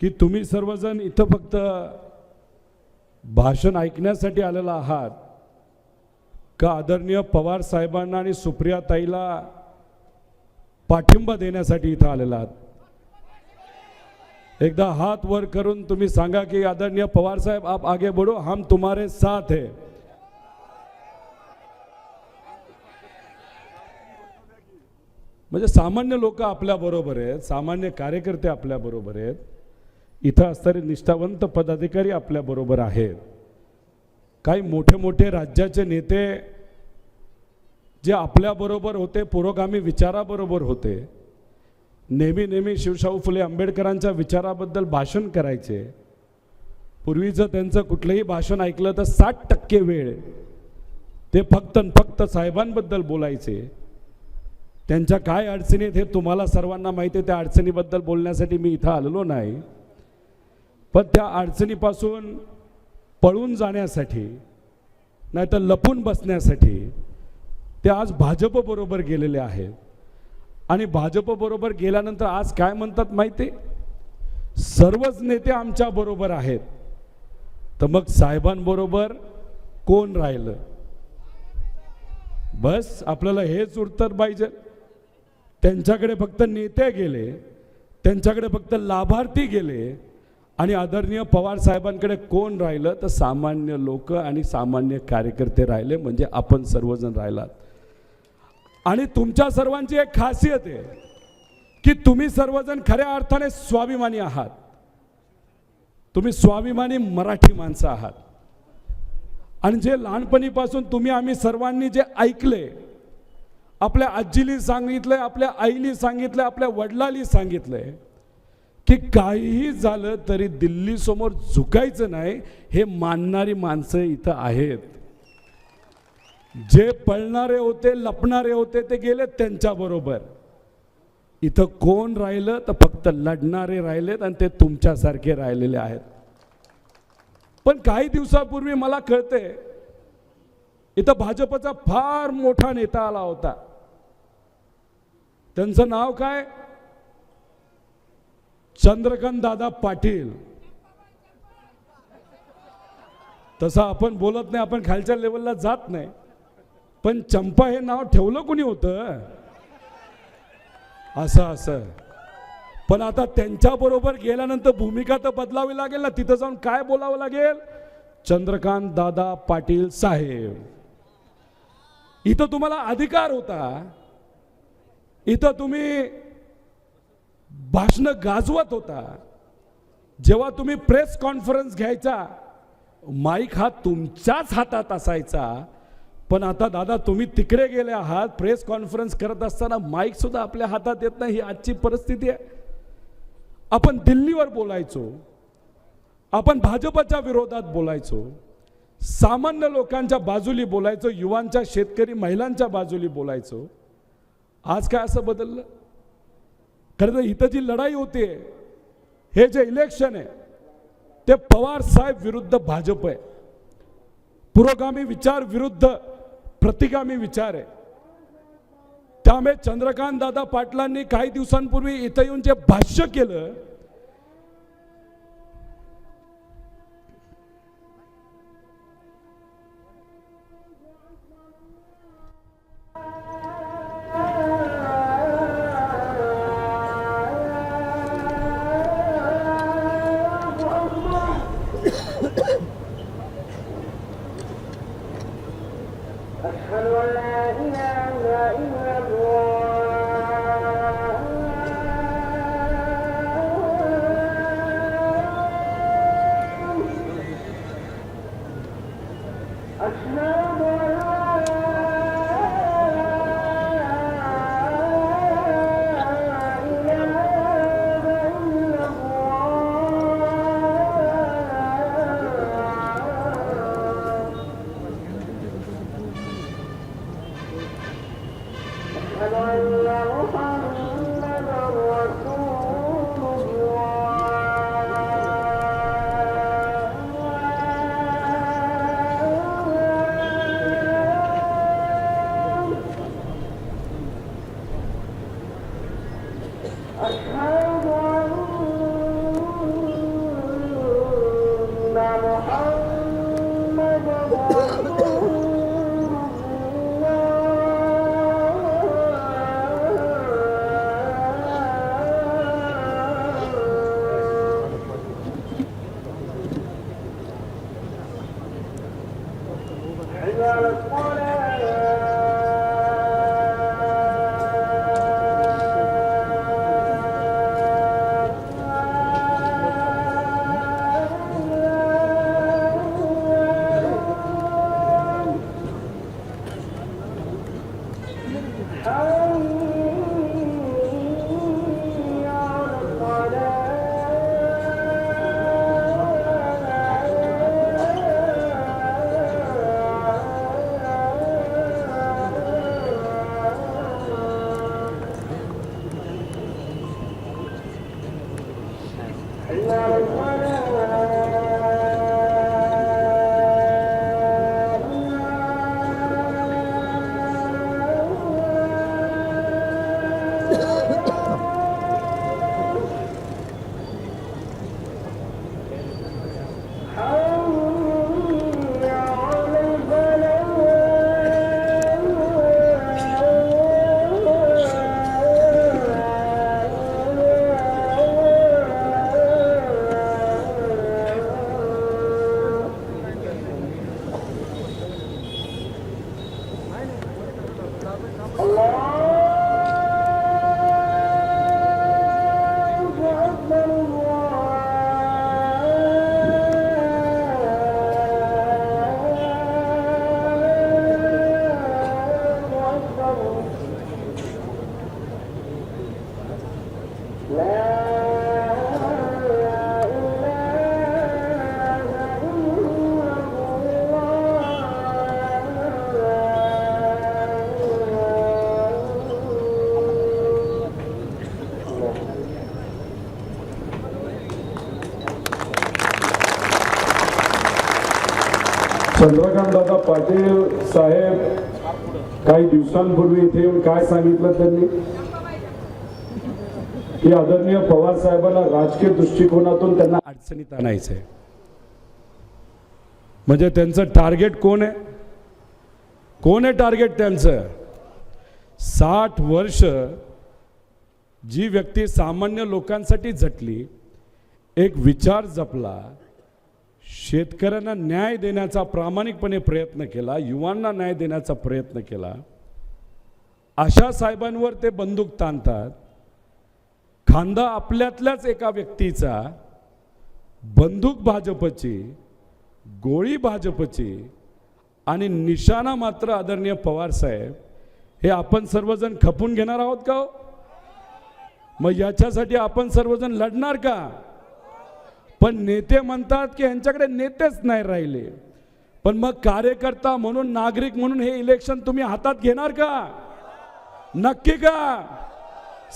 की तुम्ही सर्वजण इथं फक्त भाषण ऐकण्यासाठी आलेला आहात. का आदरणीय पवार साहेबांना आणि सुप्रिया ताईला पाठिंबा देण्यासाठी इथं आलेला आहात? एकदा हात वर करून तुम्ही सांगा की आदरणीय पवार साहेब आप आगे बढ़ो हम तुम्हारे साथ है. म्हणजे सामान्य लोक आपल्या बरोबर आहेत सामान्य कार्यकर्ते आपल्या बरोबर आहेत. इथं असणारे निष्ठावंत पदाधिकारी आपल्याबरोबर आहेत. काही मोठे मोठे राज्याचे नेते जे आपल्याबरोबर होते पुरोगामी विचाराबरोबर होते नेहमी नेहमी शिवशाहू फुले आंबेडकरांच्या विचाराबद्दल भाषण करायचे. पूर्वीचं त्यांचं कुठलंही भाषण ऐकलं तर साठ टक्के वेळ ते फक्त फक्त साहेबांबद्दल बोलायचे. त्यांच्या काय अडचणी आहेत हे तुम्हाला सर्वांना माहिती आहे त्या अडचणीबद्दल बोलण्यासाठी मी इथं आलेलो नाही. पण त्या अडचणीपासून पळून जाण्यासाठी नाहीतर लपून बसण्यासाठी ते आज भाजपबरोबर गेलेले आहेत. आणि भाजपबरोबर गेल्यानंतर आज काय म्हणतात माहिती? सर्वच नेते आमच्याबरोबर आहेत. तर मग साहेबांबरोबर कोण राहिलं? बस आपल्याला हेच उत्तर पाहिजे. त्यांच्याकडे फक्त नेते गेले त्यांच्याकडे फक्त लाभार्थी गेले आणि आदरणीय पवार साहेबांकडे कोण राहिलं? तर सामान्य लोक आणि सामान्य कार्यकर्ते राहिले म्हणजे आपण सर्वजण राहिलात. आणि तुमच्या सर्वांची एक खासियत आहे की तुम्ही सर्वजण खऱ्या अर्थाने स्वाभिमानी आहात. तुम्ही स्वाभिमानी मराठी माणसं आहात. आणि जे लहानपणीपासून तुम्ही आम्ही सर्वांनी जे ऐकले आपल्या आजीली सांगितलंय आपल्या आईली सांगितलंय आपल्या वडिलाली सांगितलंय की काहीही झालं तरी दिल्लीसमोर झुकायचं नाही हे मानणारी माणसं इथं आहेत. जे पळणारे होते लपणारे होते ते गेले त्यांच्याबरोबर इथं कोण राहिलं तर फक्त लढणारे राहिलेत आणि ते तुमच्यासारखे राहिलेले आहेत. पण काही दिवसापूर्वी मला कळते इथं भाजपचा फार मोठा नेता आला होता. त्यांचं नाव काय? चंद्रकांत दादा पाटील. तसं आपण बोलत नाही आपण खालच्या लेवलला जात नाही. पण चंपा हे नाव ठेवलं कुणी होतं? असं असं. पण आता त्यांच्याबरोबर गेल्यानंतर भूमिका तर बदलावी लागेल ना तिथं जाऊन काय बोलावं लागेल? चंद्रकांत दादा पाटील साहेब. इथं तुम्हाला अधिकार होता. इथं तुम्ही भाषण गाजवत होता. जेव्हा तुम्ही प्रेस कॉन्फरन्स घ्यायचा माईक हा तुमच्याच हातात असायचा. पण आता दादा तुम्ही तिकडे गेले आहात प्रेस कॉन्फरन्स करत असताना माईक सुद्धा आपल्या हातात येत नाही ही आजची परिस्थिती आहे. आपण दिल्लीवर बोलायचो. आपण भाजपच्या विरोधात बोलायचो. सामान्य लोकांच्या बाजूली बोलायचो युवांच्या शेतकरी महिलांच्या बाजूली बोलायचो. आज काय असं बदललं? खरं तर इथं जी लढाई होते हे जे इलेक्शन आहे ते पवार साहेब विरुद्ध भाजप आहे. पुरोगामी विचार विरुद्ध प्रतिगामी विचार आहे. त्यामुळे चंद्रकांत दादा पाटलांनी काही दिवसांपूर्वी इथं येऊन जे भाष्य केलं أشهد أن चंद्रकांतदादा पाटील साहेब काही दिवसांपूर्वी इथे येऊन काय सांगितलं त्यांनी? की आदरणीय पवार साहेबांना राजकीय दृष्टिकोनातून त्यांना अडचणीत आणायचंय. म्हणजे त्यांचं टार्गेट कोण आहे? कोण आहे टार्गेट त्यांचं? साठ वर्ष जी व्यक्ती सामान्य लोकांसाठी झटली एक विचार जपला शेतकऱ्यांना न्याय देण्याचा प्रामाणिकपणे प्रयत्न केला युवांना न्याय देण्याचा प्रयत्न केला अशा साहेबांवर ते बंदूक ताणतात खांदा आपल्यातल्याच एका व्यक्तीचा बंदूक भाजपची गोळी भाजपची आणि निशाणा मात्र आदरणीय पवार साहेब हे आपण सर्वजण खपून घेणार आहोत का हो? मग याच्यासाठी आपण सर्वजण लढणार का? पण नेते म्हणतात की यांच्याकडे नेतेच नाही राहिले. पण मग कार्यकर्ता म्हणून नागरिक म्हणून हे इलेक्शन तुम्ही हातात घेणार का? नक्की का?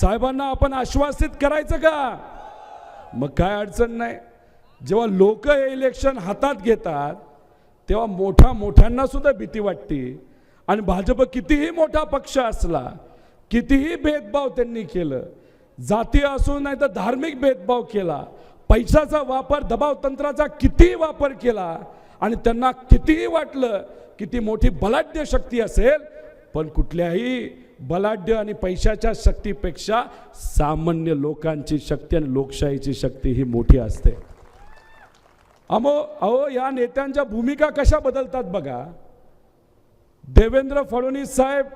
साहेबांना आपण आश्वासित करायचं का? मग काय अडचण नाही. जेव्हा लोक हे इलेक्शन हातात घेतात तेव्हा मोठ्या मोठ्यांना सुद्धा भीती वाटते. आणि भाजप कितीही मोठा पक्ष असला कितीही भेदभाव त्यांनी केलं जाती असून नाही तर धार्मिक भेदभाव केला पैशाचा वापर दबाव तंत्राचा कितीही वापर केला आणि त्यांना कितीही वाटलं की ती मोठी बलाढ्य शक्ती असेल पण कुठल्याही बलाढ्य आणि पैशाच्या शक्तीपेक्षा सामान्य लोकांची शक्ती आणि लोकशाहीची शक्ती ही मोठी असते. अमो अहो या नेत्यांच्या भूमिका कशा बदलतात बघा. देवेंद्र फडणवीस साहेब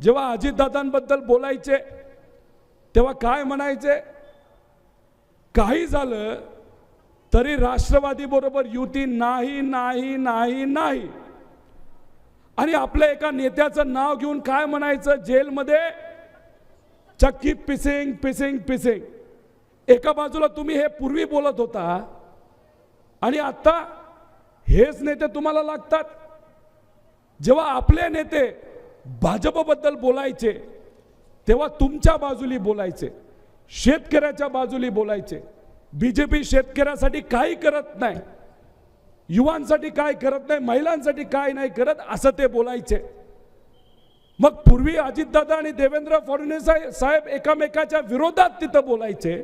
जेव्हा अजितदादांबद्दल बोलायचे तेव्हा काय म्हणायचे? काही झालं तरी राष्ट्रवादी बरोबर युती नाही नाही नाही नाही. आणि आपल्या एका नेत्याचं नाव घेऊन काय म्हणायचं जेलमध्ये? चक्की पिसिंग पिसिंग पिसिंग. एका बाजूला तुम्ही हे पूर्वी बोलत होता आणि आत्ता हेच नेते तुम्हाला लागतात. जेव्हा आपले नेते भाजपबद्दल बोलायचे तेव्हा तुमच्या बाजूली बोलायचे शेतकऱ्याच्या बाजूली बोलायचे. बीजेपी शेतकऱ्यासाठी काही करत नाही. युवांसाठी काय करत नाही महिलांसाठी काय नाही करत असं ते बोलायचे. मग पूर्वी अजितदादा आणि देवेंद्र फडणवीस साहेब एकामेकाच्या विरोधात तिथं बोलायचे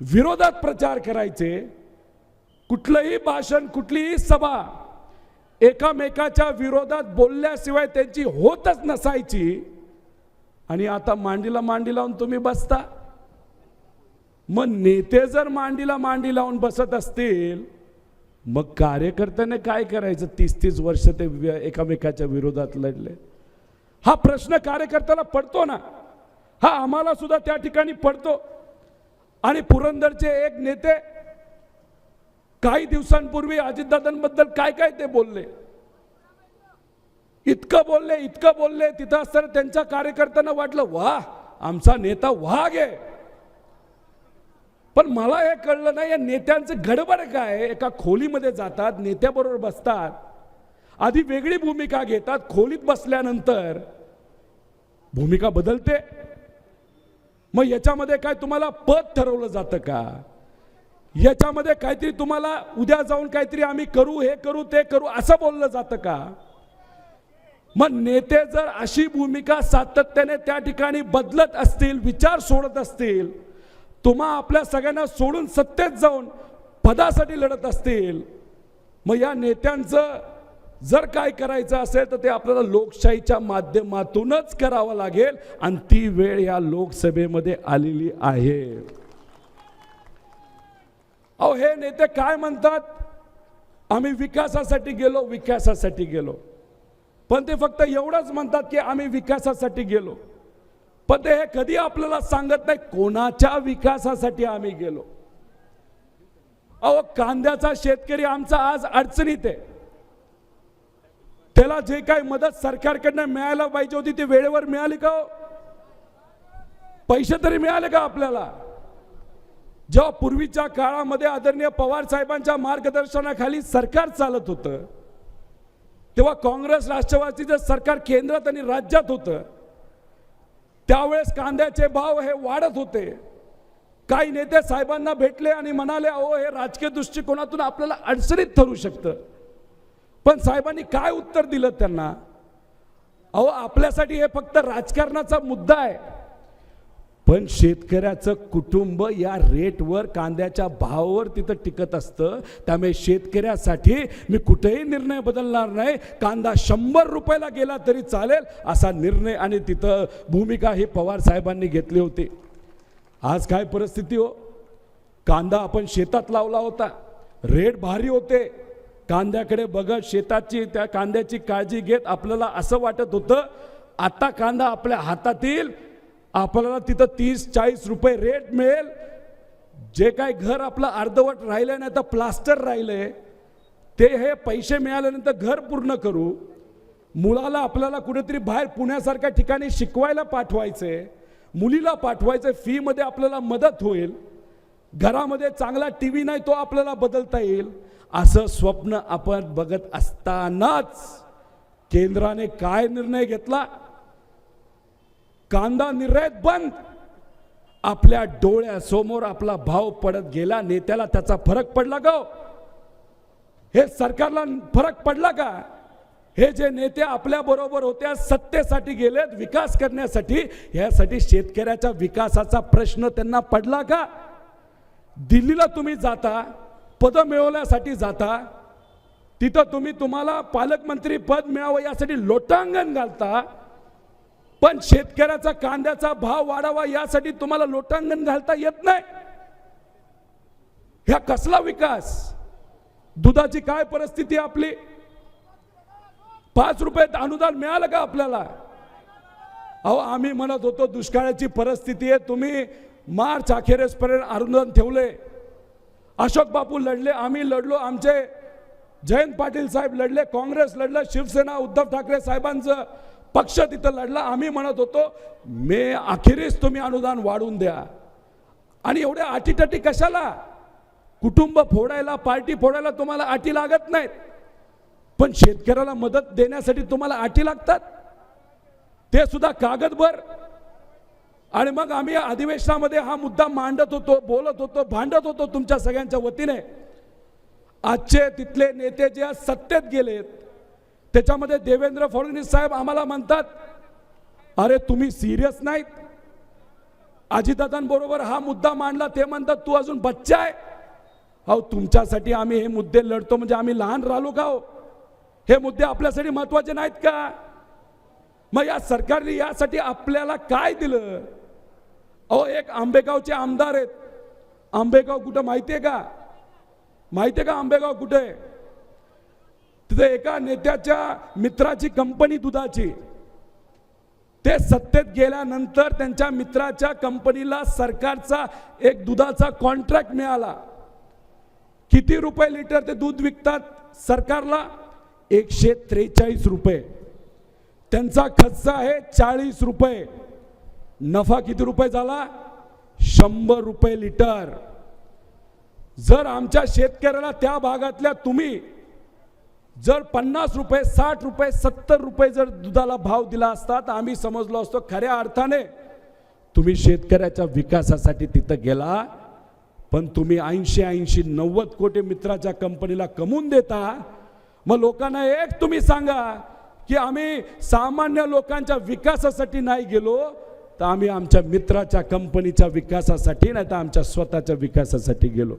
विरोधात प्रचार करायचे. कुठलंही भाषण कुठलीही सभा एकामेकाच्या विरोधात बोलल्याशिवाय त्यांची होतच नसायची. आणि आता मांडीला मांडी लावून तुम्ही बसता. मग नेते जर मांडीला मांडी लावून बसत असतील मग कार्यकर्त्याने काय करायचं? तीस तीस वर्ष ते एकामेकाच्या विरोधात लढले. हा प्रश्न कार्यकर्त्याला पडतो ना. हा आम्हाला सुद्धा त्या ठिकाणी पडतो. आणि पुरंदरचे एक नेते काही दिवसांपूर्वी अजितदादांबद्दल काय काय ते बोलले? इतकं बोलले इतकं बोलले तिथं असताना त्यांच्या कार्यकर्त्यांना वाटलं वा आमचा नेता वाघ आहे. पण मला हे कळलं नाही या नेत्यांचं गडबड काय? एका खोलीमध्ये जातात नेत्याबरोबर बसतात. आधी वेगळी भूमिका घेतात खोलीत बसल्यानंतर भूमिका बदलते. मग याच्यामध्ये काय तुम्हाला पद ठरवलं जातं का? याच्यामध्ये काहीतरी तुम्हाला उद्या जाऊन काहीतरी आम्ही करू हे करू ते करू असं बोललं जातं का? मग नेते जर अशी भूमिका सातत्याने त्या ठिकाणी बदलत असतील विचार सोडत असतील तुम्हा आपल्या सगळ्यांना सोडून सत्तेत जाऊन पदासाठी लढत असतील. मग या नेत्यांचं जर काय करायचं असेल तर ते आपल्याला लोकशाहीच्या माध्यमातूनच करावं लागेल. आणि ती वेळ या लोकसभेमध्ये आलेली आहे. अहो हे नेते काय म्हणतात? आम्ही विकासासाठी गेलो विकासासाठी गेलो. पण ते फक्त एवढंच म्हणतात की आम्ही विकासासाठी गेलो. पण ते हे कधी आपल्याला सांगत नाही कोणाच्या विकासासाठी आम्ही गेलो. अहो कांद्याचा शेतकरी आमचा आज अडचणीत आहे. त्याला जे काही मदत सरकारकडनं मिळायला पाहिजे होती ती वेळेवर मिळाली का हो? पैसे तरी मिळाले का आपल्याला? जेव्हा पूर्वीच्या काळामध्ये आदरणीय पवार साहेबांच्या मार्गदर्शनाखाली सरकार चालत होतं तेव्हा काँग्रेस राष्ट्रवादीचं सरकार केंद्रात आणि राज्यात होतं त्यावेळेस कांद्याचे भाव हे वाढत होते. काही नेते साहेबांना भेटले आणि म्हणाले अहो हे राजकीय दृष्टिकोनातून आपल्याला अडचणीत ठरू शकतं. पण साहेबांनी काय उत्तर दिलं त्यांना? अहो आपल्यासाठी हे फक्त राजकारणाचा मुद्दा आहे. पण शेतकऱ्याचं कुटुंब या रेटवर कांद्याच्या भावावर तिथं टिकत असतं. त्यामुळे शेतकऱ्यासाठी मी कुठेही निर्णय बदलणार नाही. कांदा शंभर रुपयाला गेला तरी चालेल असा निर्णय आणि तिथं भूमिका ही पवार साहेबांनी घेतली होती. आज काय परिस्थिती हो? कांदा आपण शेतात लावला होता. रेट भारी होते. कांद्याकडे बघत शेताची त्या कांद्याची काळजी घेत आपल्याला असं वाटत होतं आता कांदा आपल्या हातात येईल आपल्याला तिथं तीस चाळीस रुपये रेट मिळेल. जे काय घर आपलं अर्धवट राहिलं नाही तर प्लास्टर राहिलंय ते हे पैसे मिळाल्यानंतर घर पूर्ण करू. मुलाला आपल्याला कुठेतरी बाहेर पुण्यासारख्या ठिकाणी शिकवायला पाठवायचंय मुलीला पाठवायचं फीमध्ये आपल्याला मदत होईल. घरामध्ये चांगला टी व्ही नाही तो आपल्याला बदलता येईल. असं स्वप्न आपण बघत असतानाच केंद्राने काय निर्णय घेतला? कांदा निर्यात बंद. आपल्या डोळ्यासमोर आपला भाव पडत गेला नेत्याला त्याचा फरक पडला का हे सरकारला फरक पडला का? हे जे नेते आपल्या बरोबर होत्या सत्तेसाठी गेलेत विकास करण्यासाठी यासाठी शेतकऱ्याच्या विकासाचा प्रश्न त्यांना पडला का? दिल्लीला तुम्ही जाता पद मिळवण्यासाठी जाता तिथं तुम्ही तुम्हाला पालकमंत्री पद मिळावं यासाठी लोटांगण घालता पण शेतकऱ्याचा कांद्याचा भाव वाढावा यासाठी तुम्हाला लोटांगण घालता येत नाही. ह्या कसला विकास? दुधाची काय परिस्थिती आपली? पाच रुपयात अनुदान मिळालं का आपल्याला? अहो आम्ही म्हणत होतो दुष्काळाची परिस्थिती आहे तुम्ही मार्च अखेरेसपर्यंत अनुदान ठेवले. अशोक बापू लढले आम्ही लढलो आमचे जयंत पाटील साहेब लढले काँग्रेस लढलं शिवसेना उद्धव ठाकरे साहेबांचं पक्ष तिथं लढला. आम्ही म्हणत होतो मे अखेरीस तुम्ही अनुदान वाढवून द्या. आणि एवढ्या अटीटटी कशाला? कुटुंब फोडायला पार्टी फोडायला तुम्हाला अटी लागत नाहीत. पण शेतकऱ्याला मदत देण्यासाठी तुम्हाला अटी लागतात. ते सुद्धा कागदभर. आणि मग आम्ही अधिवेशनामध्ये हा मुद्दा मांडत होतो बोलत होतो भांडत होतो तुमच्या सगळ्यांच्या वतीने. आजचे तिथले नेते जे आज सत्तेत गेलेत त्याच्यामध्ये देवेंद्र फडणवीस साहेब आम्हाला म्हणतात अरे तुम्ही सिरियस नाहीत? अजितदादांबरोबर हा मुद्दा मांडला ते म्हणतात तू अजून बच्चा आहे? अहो तुमच्यासाठी आम्ही हे मुद्दे लढतो म्हणजे आम्ही लहान राहिलो का हो हे मुद्दे आपल्यासाठी महत्त्वाचे नाहीत का? मग या सरकारने यासाठी आपल्याला काय दिलं? अहो एक आंबेगावचे आमदार आहेत. आंबेगाव कुठं माहिती आहे का? माहिती आहे का आंबेगाव कुठे? आहे? तिथे एका नेत्याच्या मित्राची कंपनी दुधाची. ते सत्तेत गेल्यानंतर त्यांच्या मित्राच्या कंपनीला सरकारचा एक दुधाचा कॉन्ट्रॅक्ट मिळाला. किती रुपये लिटर ते दूध विकतात? सरकारला एकशे त्रेचाळीस रुपये. त्यांचा खर्च आहे चाळीस रुपये. नफा किती रुपये झाला? शंभर रुपये लिटर जर आमच्या शेतकऱ्याला त्या भागातल्या तुम्ही जर पन्नास रुपये साठ रुपये सत्तर रुपये जर दुधाला भाव दिला असता तर आम्ही समजलो असतो खऱ्या अर्थाने तुम्ही शेतकऱ्याच्या विकासासाठी तिथं गेला पण तुम्ही ऐंशी ऐंशी नव्वद कोटी मित्राच्या कंपनीला कमवून देता. मग लोकांना एक तुम्ही सांगा की आम्ही सामान्य लोकांच्या विकासासाठी नाही गेलो तर आम्ही आमच्या मित्राच्या कंपनीच्या विकासासाठी नाही तर आमच्या स्वतःच्या विकासासाठी गेलो.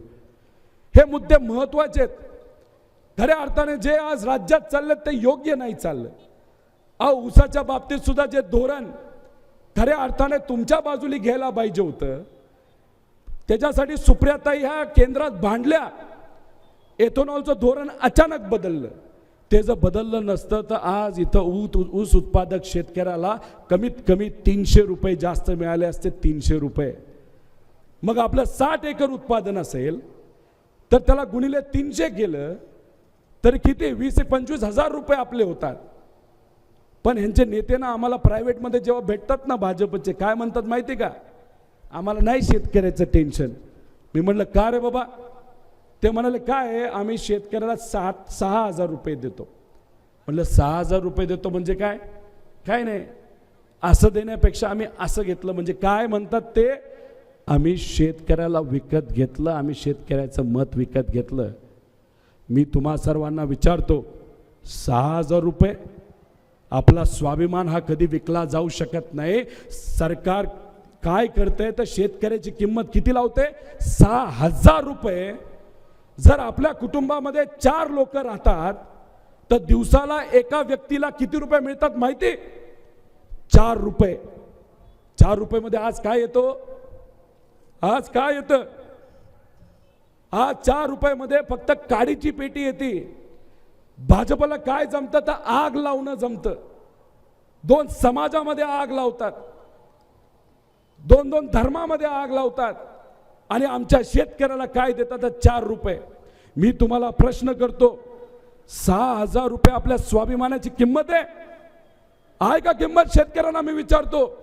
हे मुद्दे महत्त्वाचे आहेत. खऱ्या अर्थाने जे आज राज्यात चाललं ते योग्य नाही चाललं अहो ऊसाच्या बाबतीत सुद्धा जे धोरण खऱ्या अर्थाने तुमच्या बाजूला घ्यायला पाहिजे होतं त्याच्यासाठी सुप्रियाताई ह्या केंद्रात भांडल्या. एथेनॉलचं धोरण अचानक बदललं. ते जर बदललं नसतं तर आज इथं ऊत ऊस उत्पादक शेतकऱ्याला कमीत कमी तीनशे रुपये जास्त मिळाले असते तीनशे रुपये. मग आपलं साठ एकर उत्पादन असेल तर त्याला गुणिले तीनशे केलं तर किती? वीस ते पंचवीस हजार रुपये आपले होतात. पण ह्यांचे नेते ना आम्हाला प्रायव्हेटमध्ये जेव्हा भेटतात ना भाजपचे काय म्हणतात माहिती का? आम्हाला नाही शेतकऱ्याचं टेन्शन मी म्हटलं का रे बाबा? ते म्हणाले काय आहे? आम्ही शेतकऱ्याला सात सहा हजार रुपये देतो. म्हटलं सहा हजार रुपये देतो म्हणजे काय? काय नाही. असं देण्यापेक्षा आम्ही असं घेतलं म्हणजे काय म्हणतात ते? आम्ही शेतकऱ्याला विकत घेतलं आम्ही शेतकऱ्याचं मत विकत घेतलं. मी तुम्हा सर्वांना विचारतो सहा हजार रुपये? आपला स्वाभिमान हा कधी विकला जाऊ शकत नाही. सरकार काय करतंय तर शेतकऱ्याची किंमत किती लावते? सहा हजार रुपये. जर आपल्या कुटुंबामध्ये चार लोक राहतात तर दिवसाला एका व्यक्तीला किती रुपये मिळतात माहिती? चार रुपये. चार रुपयेमध्ये आज काय येतो? आज काय येतं? आज चार रुपयामध्ये फक्त काडीची पेटी येते. भाजपला काय जमतं तर आग लावणं जमतं. दोन समाजामध्ये आग लावतात. दोन दोन धर्मामध्ये आग लावतात. आणि आमच्या शेतकऱ्याला काय देतात तर चार रुपये. मी तुम्हाला प्रश्न करतो सहा हजार रुपये आपल्या स्वाभिमानाची किंमत आहे? आहे का किंमत शेतकऱ्यांना? मी विचारतो.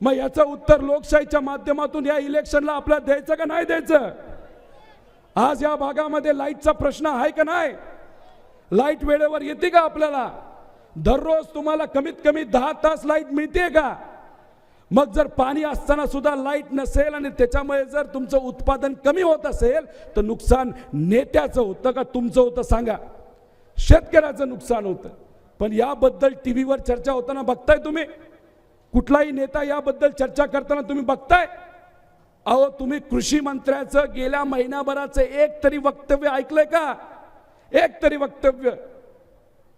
मग याचं उत्तर लोकशाहीच्या माध्यमातून या इलेक्शनला आपल्याला द्यायचं का नाही द्यायचं? आज या भागामध्ये लाईटचा प्रश्न आहे का नाही? लाइट वेळेवर येते का आपल्याला? दररोज तुम्हाला कमीत कमी दहा तास लाइट मिळते का? मग जर पाणी असताना सुद्धा लाइट नसेल आणि त्याच्यामुळे जर तुमचं उत्पादन कमी होत असेल तर नुकसान नेत्याचं होतं का तुमचं होतं सांगा. शेतकऱ्याचं नुकसान होतं. पण याबद्दल टी व्हीवर चर्चा होताना बघताय तुम्ही? कुठलाही नेता याबद्दल चर्चा करताना तुम्ही बघताय? अहो तुम्ही कृषी मंत्र्याचं गेल्या महिनाभराचं एक तरी वक्तव्य ऐकलंय का? एक तरी वक्तव्य.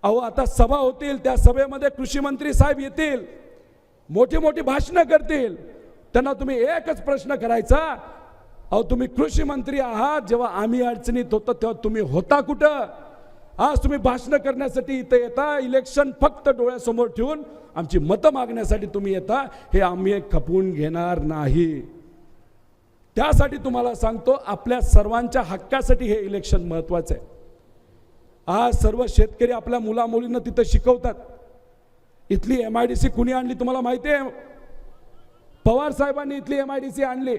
अहो आता सभा होतील त्या सभेमध्ये कृषी मंत्री साहेब येतील मोठी मोठी भाषणं करतील. त्यांना तुम्ही एकच प्रश्न करायचा. अहो तुम्ही कृषी मंत्री आहात जेव्हा आम्ही अडचणीत होतो तेव्हा तुम्ही होता कुठं? आज तुम्ही भाषणं करण्यासाठी इथं येता इलेक्शन फक्त डोळ्यासमोर ठेवून आमची मतं मागण्यासाठी तुम्ही येता हे आम्ही खपवून घेणार नाही. त्यासाठी तुम्हाला सांगतो आपल्या सर्वांच्या हक्कासाठी हे इलेक्शन महत्त्वाचं आहे. आज सर्व शेतकरी आपल्या मुलामुलींना तिथं शिकवतात. इथली एम आय डी सी कुणी आणली तुम्हाला माहिती आहे? पवार साहेबांनी इथली एम आय डी सी आणली.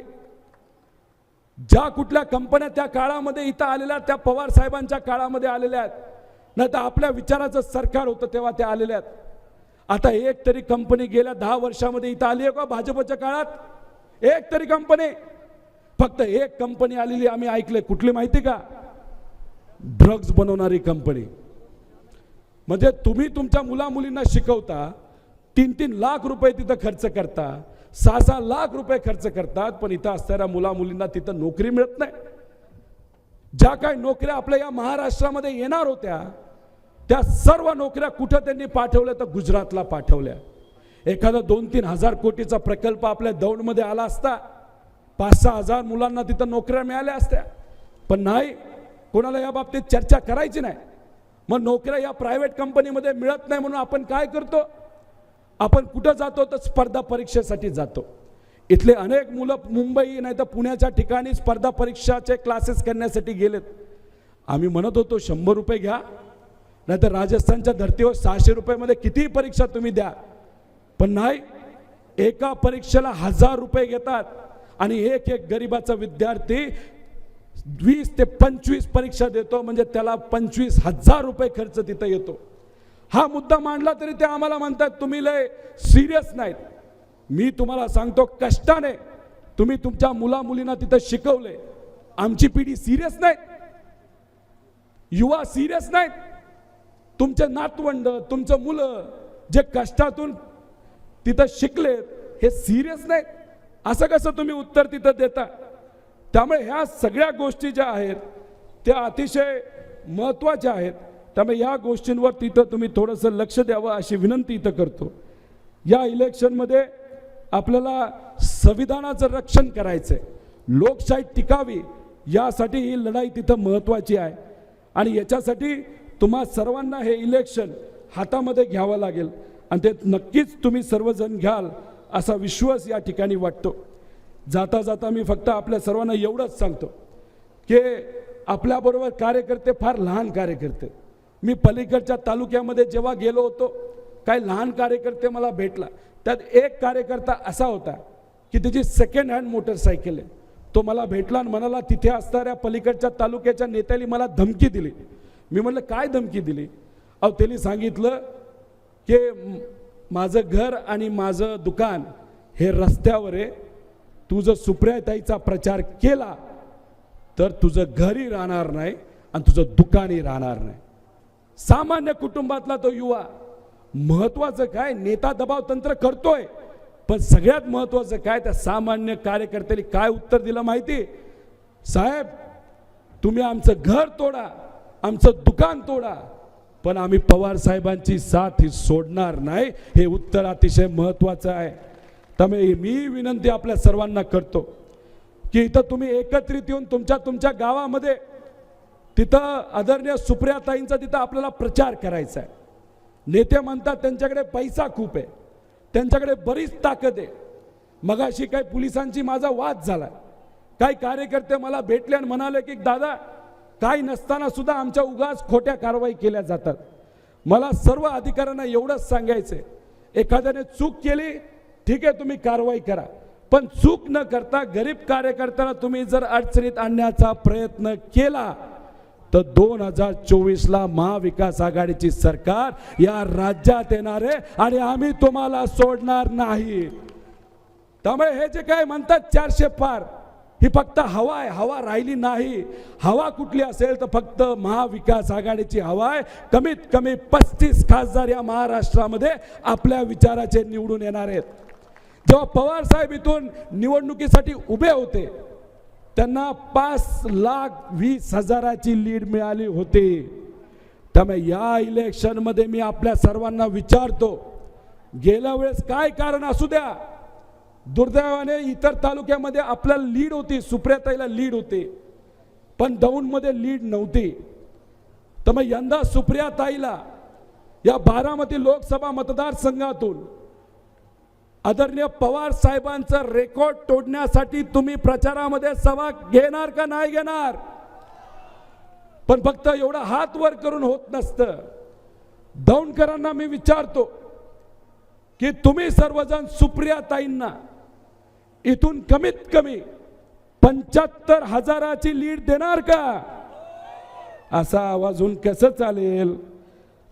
ज्या कुठल्या कंपन्या त्या काळामध्ये इथं आलेल्या त्या पवार साहेबांच्या काळामध्ये आलेल्या आहेत. नाही तर आपल्या विचाराचं सरकार होतं तेव्हा त्या आलेल्या आहेत. आता एक तरी कंपनी गेल्या दहा वर्षामध्ये इथं आली आहे का भाजपच्या काळात? एक तरी कंपनी. फक्त एक कंपनी आलेली आम्ही ऐकले कुठली माहिती का? ड्रग्ज बनवणारी कंपनी. म्हणजे तुम्ही तुमच्या मुला मुलींना शिकवता तीन तीन लाख रुपये तिथं खर्च करता सहा सहा लाख रुपये खर्च करतात पण इथं असणाऱ्या मुला मुलींना तिथं नोकरी मिळत नाही. ज्या काही नोकऱ्या आपल्या या महाराष्ट्रामध्ये येणार होत्या त्या सर्व नोकऱ्या कुठं त्यांनी पाठवल्या तर गुजरातला पाठवल्या. एखादा दोन तीन हजार कोटीचा प्रकल्प आपल्या दौंडमध्ये आला असता पाच सहा हजार मुलांना तिथं नोकऱ्या मिळाल्या असत्या. पण नाही कोणाला या बाबतीत चर्चा करायची नाही. मग नोकऱ्या या प्रायव्हेट कंपनीमध्ये मिळत नाही म्हणून आपण काय करतो? आपण कुठं जातो? तर स्पर्धा परीक्षेसाठी जातो. इथले अनेक मुलं मुंबई नाही तर पुण्याच्या ठिकाणी स्पर्धा परीक्षाचे क्लासेस करण्यासाठी गेलेत. आम्ही म्हणत होतो शंभर रुपये घ्या. नाही तर राजस्थानच्या धर्तीवर सहाशे रुपयामध्ये कितीही परीक्षा तुम्ही द्या. पण नाही एका परीक्षेला हजार रुपये घेतात. आणि एक एक गरिबाचा विद्यार्थी वीस ते पंचवीस परीक्षा देतो म्हणजे त्याला पंचवीस हजार रुपये खर्च तिथं येतो. हा मुद्दा मांडला तरी ते आम्हाला म्हणतात तुम्ही लय सिरियस नाहीत. मी तुम्हाला सांगतो कष्टाने तुम्ही तुमच्या मुला मुलींना तिथं शिकवले आमची पिढी सिरियस नाही युवा सिरियस नाहीत. तुमचे नातवंड तुमचं मुलं जे कष्टातून तिथं शिकलेत हे सिरियस नाहीत. असं कसं तुम्ही उत्तर तिथं देता? त्यामुळे ह्या सगळ्या गोष्टी ज्या आहेत त्या अतिशय महत्त्वाच्या आहेत. त्यामुळे या गोष्टींवर तिथं तुम्ही थोडंसं लक्ष द्यावं अशी विनंती इथं करतो. या इलेक्शनमध्ये आपल्याला संविधानाचं रक्षण करायचं आहे लोकशाही टिकावी यासाठी ही लढाई तिथं महत्त्वाची आहे. आणि याच्यासाठी तुम्हा सर्वांना हे इलेक्शन हातामध्ये घ्यावं लागेल. आणि ते नक्कीच तुम्ही सर्वजण घ्याल. असा विश्वास या ठिकाणी वाटतो. जाता जाता मी फक्त आपल्या सर्वांना एवढंच सांगतो की आपल्याबरोबर कार्यकर्ते फार लहान कार्यकर्ते. मी पलीकडच्या तालुक्यामध्ये जेव्हा गेलो होतो काही लहान कार्यकर्ते मला भेटला. त्यात एक कार्यकर्ता असा होता की त्याची सेकंड हँड मोटरसायकल आहे. तो मला भेटला आणि म्हणाला तिथे असणाऱ्या पलीकडच्या तालुक्याच्या नेत्याने मला धमकी दिली. मी म्हटलं काय धमकी दिली? अहो त्यांनी सांगितलं की माझं घर आणि माझं दुकान हे रस्त्यावर आहे तू जर सुप्रियाताईचा प्रचार केला तर तुझं घरी राहणार नाही आणि तुझं दुकानही राहणार नाही. सामान्य कुटुंबातला तो युवा महत्वाचं काय? नेता दबाव तंत्र करतोय पण सगळ्यात महत्वाचं काय? त्या सामान्य कार्यकर्त्याने काय उत्तर दिलं माहिती? साहेब तुम्ही आमचं घर तोडा आमचं दुकान तोडा. पण आम्ही पवार साहेबांची साथ ही सोडणार नाही हे उत्तर अतिशय महत्त्वाचं आहे. त्यामुळे मी विनंती आपल्या सर्वांना करतो की इथं तुम्ही एकत्रित येऊन तुमच्या तुमच्या गावामध्ये तिथं आदरणीय सुप्रियाताईंचा तिथं आपल्याला प्रचार करायचा आहे. नेते म्हणतात त्यांच्याकडे पैसा खूप आहे त्यांच्याकडे बरीच ताकद आहे. मगाशी काही पोलिसांची माझा वाद झाला. काही कार्यकर्ते मला भेटले आणि म्हणाले की दादा काही नसताना सुद्धा आमच्या उगाच खोट्या कारवाई केल्या जातात. मला सर्व अधिकाऱ्यांना एवढंच सांगायचंय. एखाद्याने चूक केली ठीक आहे तुम्ही कारवाई करा. पण चूक न करता गरीब कार्यकर्त्याला तुम्ही जर अडचणीत आणण्याचा प्रयत्न केला तर दोन हजार चोवीसला महाविकास आघाडीची सरकार या राज्यात येणार आहे आणि आम्ही तुम्हाला सोडणार नाही. त्यामुळे हे जे काय म्हणतात चारशे पार ही फक्त हवा आहे हवा राहिली नाही. हवा कुठली असेल तर फक्त महाविकास आघाडीची हवा आहे. कमीत कमी पस्तीस खासदार या महाराष्ट्रामध्ये आपल्या विचाराचे निवडून येणार आहेत. जेव्हा पवार साहेब इथून निवडणुकीसाठी उभे होते त्यांना पाच लाख वीस हजाराची लीड मिळाली होती. त्यामुळे या इलेक्शनमध्ये मी आपल्या सर्वांना विचारतो गेल्या वेळेस काय कारण असू द्या? दुर्दैवाने इतर तालुक्यामध्ये आपल्याला लीड होती सुप्रियाताईला लीड होती. पण दौंडमध्ये लीड नव्हती. तर मग यंदा सुप्रियाताईला या बारामती लोकसभा मतदारसंघातून आदरणीय पवार साहेबांचं रेकॉर्ड तोडण्यासाठी तुम्ही प्रचारामध्ये सहभाग घेणार का नाही घेणार? पण फक्त एवढा हात वर करून होत नसतं. दौंडकरांना मी विचारतो की तुम्ही सर्वजण सुप्रियाताईंना इथून कमीत कमी पंच्याहत्तर हजाराची लीड देणार का? असा आवाजून कसं चालेल?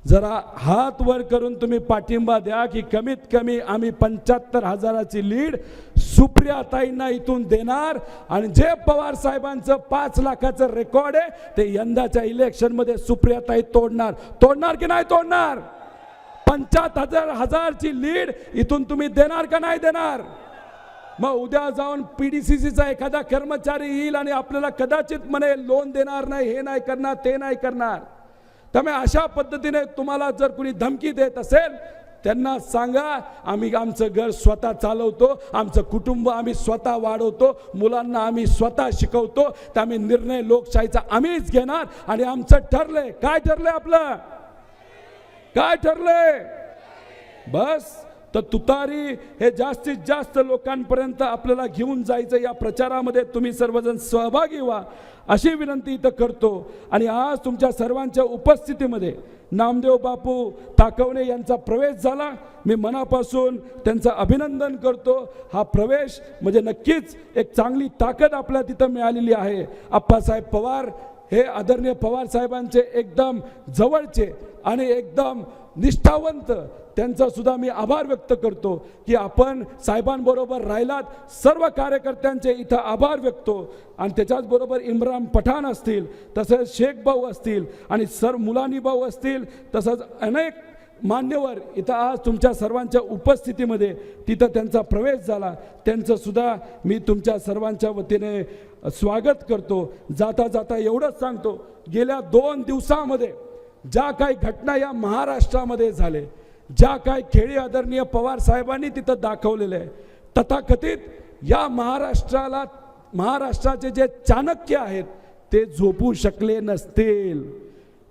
जरा हात वर करून तुम्ही पाठिंबा द्या की कमीत कमी आम्ही पंच्याहत्तर हजाराची लीड सुप्रियाताईंना इथून देणार. आणि जे पवार साहेबांचं पाच लाखाचं रेकॉर्ड आहे ते यंदाच्या इलेक्शनमध्ये सुप्रियाताई तोडणार. तोडणार की नाही तोडणार? पंच्याहत्तर हजार हजारची लीड इथून तुम्ही देणार का नाही देणार? मग उद्या जाऊन पी डी सी सीचा एखादा कर्मचारी येईल आणि आपल्याला कदाचित म्हणे लोन देणार नाही हे नाही करणार ते नाही करणार. त्यामुळे अशा पद्धतीने तुम्हाला जर कुणी धमकी देत असेल त्यांना सांगा आम्ही आमचं घर स्वतः चालवतो आमचं कुटुंब आम्ही स्वतः वाढवतो मुलांना आम्ही स्वतः शिकवतो त्यामुळे निर्णय लोकशाहीचा आम्हीच घेणार आणि आमचं ठरलंय. काय ठरलंय आपलं? काय ठरलंय? बस. तर तुतारी हे जास्तीत जास्त लोकांपर्यंत आपल्याला घेऊन जायचं या प्रचारामध्ये तुम्ही सर्वजण सहभागी व्हा अशी विनंती इथं करतो. आणि आज तुमच्या सर्वांच्या उपस्थितीमध्ये नामदेव बापू ताकवणे यांचा प्रवेश झाला. मी मनापासून त्यांचं अभिनंदन करतो. हा प्रवेश म्हणजे नक्कीच एक चांगली ताकद आपल्या तिथं मिळालेली आहे. आप्पासाहेब पवार हे आदरणीय पवार साहेबांचे एकदम जवळचे आणि एकदम निष्ठावंत त्यांचा सुद्धा मी आभार व्यक्त करतो की आपण साहेबांबरोबर राहिलात. सर्व कार्यकर्त्यांचे इथं आभार व्यक्त. आणि त्याच्याचबरोबर इम्रान पठाण असतील तसंच शेख भाऊ असतील आणि सर मुलानी भाऊ असतील तसंच अनेक मान्यवर इथं आज तुमच्या सर्वांच्या उपस्थितीमध्ये तिथं त्यांचा प्रवेश झाला. त्यांचंसुद्धा मी तुमच्या सर्वांच्या वतीने स्वागत करतो. जाता जाता एवढंच सांगतो गेल्या दोन दिवसामध्ये ज्या काही घटना या महाराष्ट्रामध्ये झाले ज्या काही खेळी आदरणीय पवार साहेबांनी तिथं दाखवलेलं आहे. तथाकथित या महाराष्ट्राला महाराष्ट्राचे जे चाणक्य आहेत ते झोपू शकले नसतील.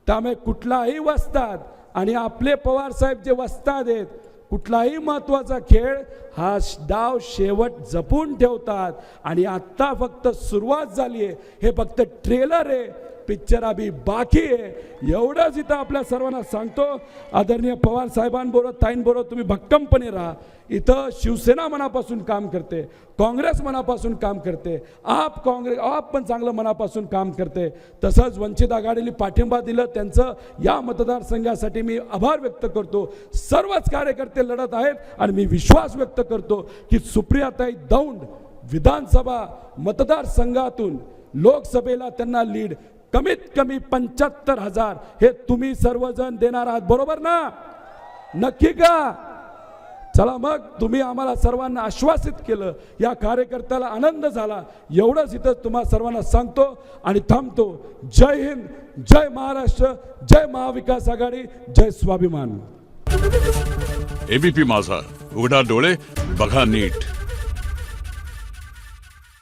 त्यामुळे कुठलाही वस्तात आणि आपले पवार साहेब जे वस्तात आहेत कुठलाही महत्त्वाचा खेळ हा श- डाव शेवट जपून ठेवतात. आणि आत्ता फक्त सुरुवात झाली आहे. हे फक्त ट्रेलर आहे. पिक्चर अभी बाकी आहे. एवढंच इथं आपल्या सर्वांना सांगतो. आदरणीय पवार साहेबांबरोबर ताईंबरोबर तुम्ही भक्कमपणे राहा. इथं शिवसेना मनापासून काम करते काँग्रेस मनापासून काम करते आप काँग्रेस आप पण चांगलं मनापासून काम करते. तसंच वंचित आघाडीला पाठिंबा दिलं त्यांचं या मतदारसंघासाठी मी आभार व्यक्त करतो. सर्वच कार्यकर्ते लढत आहेत आणि मी विश्वास व्यक्त करतो की सुप्रियाताई दौंड विधानसभा मतदारसंघातून लोकसभेला त्यांना लीड कमीत कमी पंच्याहत्तर हजार हे तुम्ही सर्वजण देणार आहात बरोबर ना? नक्की का? चला मग तुम्ही आम्हाला सर्वांना आश्वासित केलं या कार्यकर्त्याला आनंद झाला. एवढंच इथं तुम्हा सर्वांना सांगतो आणि थांबतो. जय हिंद जय महाराष्ट्र जय महाविकास आघाडी जय स्वाभिमान. एबीपी माझा उघडा डोळे बघा नीट.